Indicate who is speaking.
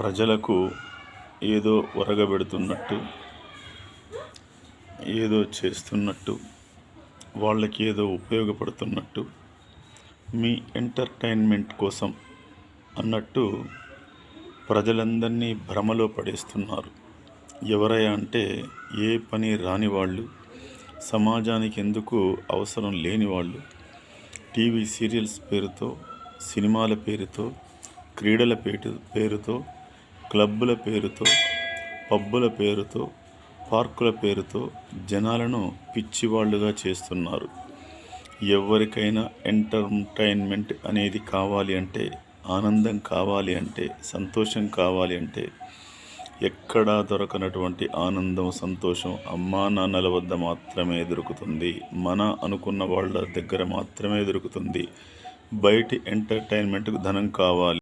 Speaker 1: ప్రజలకు ఏదో ఒరగబెడుతున్నట్టు ఏదో చేస్తున్నట్టు వాళ్ళకి ఏదో ఉపయోగపడుతున్నట్టు మీ ఎంటర్టైన్మెంట్ కోసం అన్నట్టు ప్రజలందరినీ భ్రమలో పడేస్తున్నారు. ఎవరయ్యా అంటే ఏ పని రాని వాళ్ళు సమాజానికి ఎందుకు అవసరం లేని వాళ్ళు టీవీ సీరియల్స్ పేరుతో సినిమాల పేరుతో క్రీడల పేరు పేరుతో క్లబ్బుల పేరుతో పబ్బుల పేరుతో పార్కుల పేరుతో జనాలను పిచ్చివాళ్ళుగా చేస్తున్నారు. ఎవరికైనా ఎంటర్టైన్మెంట్ అనేది కావాలి అంటే ఆనందం కావాలి అంటే సంతోషం కావాలి అంటే ఎక్కడా దొరకనటువంటి ఆనందం సంతోషం అమ్మా నాన్నల వద్ద మాత్రమే దొరుకుతుంది. మన అనుకున్న వాళ్ళ దగ్గర మాత్రమే దొరుకుతుంది. బయటి ఎంటర్టైన్మెంట్కు ధనం కావాలి.